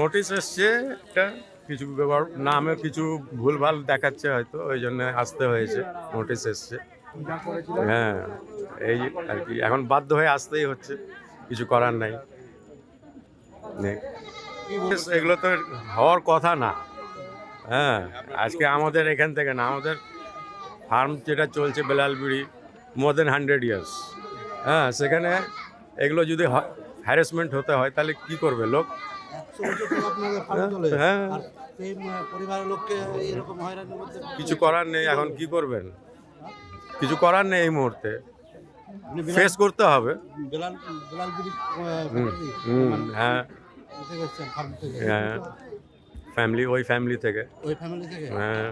Notice এসছে একটা কিছু ব্যাপার নামে কিছু ভুলভাল দেখাচ্ছে হয়তো, ওই জন্য আসতে হয়েছে, নোটিশ এসছে। হ্যাঁ এই আর কি, এখন বাধ্য হয়ে আসতেই হচ্ছে, কিছু করার নাই। নেই। এগুলো তো হওয়ার কথা না। হ্যাঁ আজকে আমাদের এখান থেকে না, আমাদের ফার্ম যেটা চলছে বেলালবিড়ি মোর দেন হান্ড্রেড ইয়ার্স হ্যাঁ সেখানে এগুলো যদি হ্যারাসমেন্ট হতে হয় তাহলে কি করবে লোক? হ্যাঁ। পরিবারের লোককে এরকম কিছু করার নেই এখন কি করবেন? কিছু করার নেই এই মুহূর্তে। ফেস করতে হবে। হ্যাঁ। হ্যাঁ। ফ্যামিলি ওই ফ্যামিলি থেকে। ওই ফ্যামিলি থেকে? হ্যাঁ।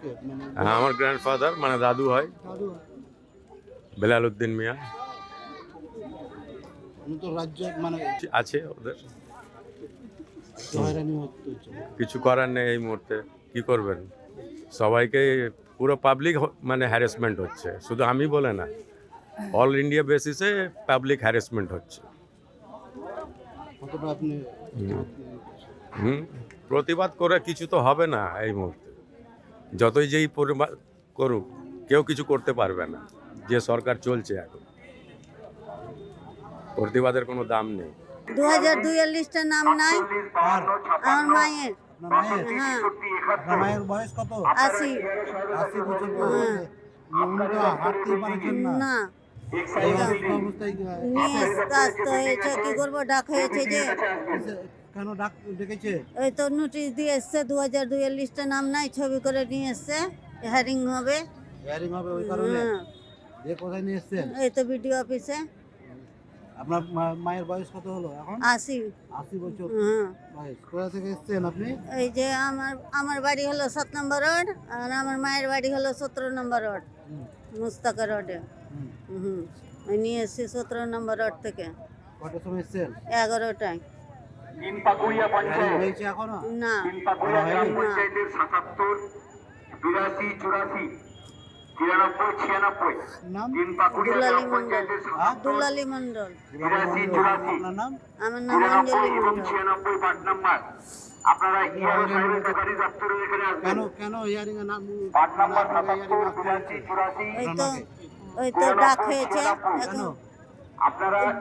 কে? মানে হ্যাঁ, আমার গ্র্যান্ডফাদার মানে দাদু হয়। বেলাল উদ্দিন মিয়া। তো রাজ্য মানে আছে ওদের। কিছু করার নেই এই মুহূর্তে কি করবেন? সবাইকে পুরো পাবলিক মানে হ্যারাসমেন্ট হচ্ছে শুধু আমি বলে না অল ইন্ডিয়া বেসিসে পাবলিক হ্যারাসমেন্ট হচ্ছে। হুম। প্রতিবাদ করে কিছু তো হবে না এই মুহূর্তে। যতই যেই করুক কেউ কিছু করতে পারবে না যে সরকার চলছে এখন। প্রতিবাদের কোনো দাম নেই। দু হাজার দুইয়ের লিস্টের নাম নাই। আমার মায়ের। মায়ের হ্যাঁ মায়ের বয়স কত? আশি। আশি বছর উনি তো হাঁটতেই পারছেন না। কি করব? ডাক হয়েছে যে এসে- কেন ডাক ডেকেছে? ওই তো নোটিশ দিয়ে এসছে দু হাজার নাম নাই। ছবি করে নিয়ে এসছে। হ্যারিং হবে। হিয়ারিং হবে ওই কারণে। হ্যাঁ। কোথায় নিয়ে এসছেন এই তো বিডিও অফিসে। আপনার মায়ের বয়স কত হলো এখন? আশি। আশি বছর। হ্যাঁ। বয়স কোথা থেকে এসছেন আপনি? এই যে আমার আমার বাড়ি হলো সাত নম্বর রোড আর আমার মায়ের বাড়ি হলো সতেরো নম্বর রোড মুস্তাকা রোডে। হুম। নিয়ে এসছি সতেরো নম্বর রোড থেকে। কটার সময় এসছেন? এগারোটায়। হিয়ারিং হয়েছে এখনও? না। বিরাশি চুরাশি। তিরানব্বই ছিয়ানব্বই। তিন পাকুড়িয়া গ্রাম পঞ্চায়েতের মন্ডল বিরাশি চুরাশি। আমার নাম অঞ্জলি তিরানব্বই এবং ছিয়ানব্বই পাঁচ নাম্বার। আপনারা ইয়ারো সাহেবের কাছারি দপ্তরে এখানে আসবেন। কেন হিয়ারিং এর নাম? পাঁচ নাম্বার সাতাত্তর চুরাশি। চুরাশি ওই তো ওই তো ডাক হয়েছে এখন।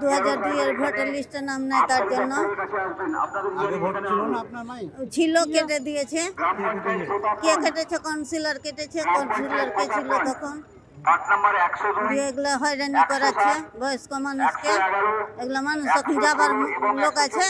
দু হাজার দুইয়ের ভোটার লিস্টের নাম নাই তার জন্য। দপ্তরের কাছে আসবেন। আপনাদের আগে ভোট ছিল না আপনার মাই ছিল কেটে দিয়েছে। গ্রাম পঞ্চায়েত ভোটার কে কেটেছে? কাউন্সিলর কেটেছে কাউন্সিলর কে ছিল তখন? পাঁচ নম্বর একশো দুই দিয়ে এগুলো হয়রানি করাচ্ছে বয়স্ক মানুষকে। এগুলো মানুষ এখন যাবার লোক আছে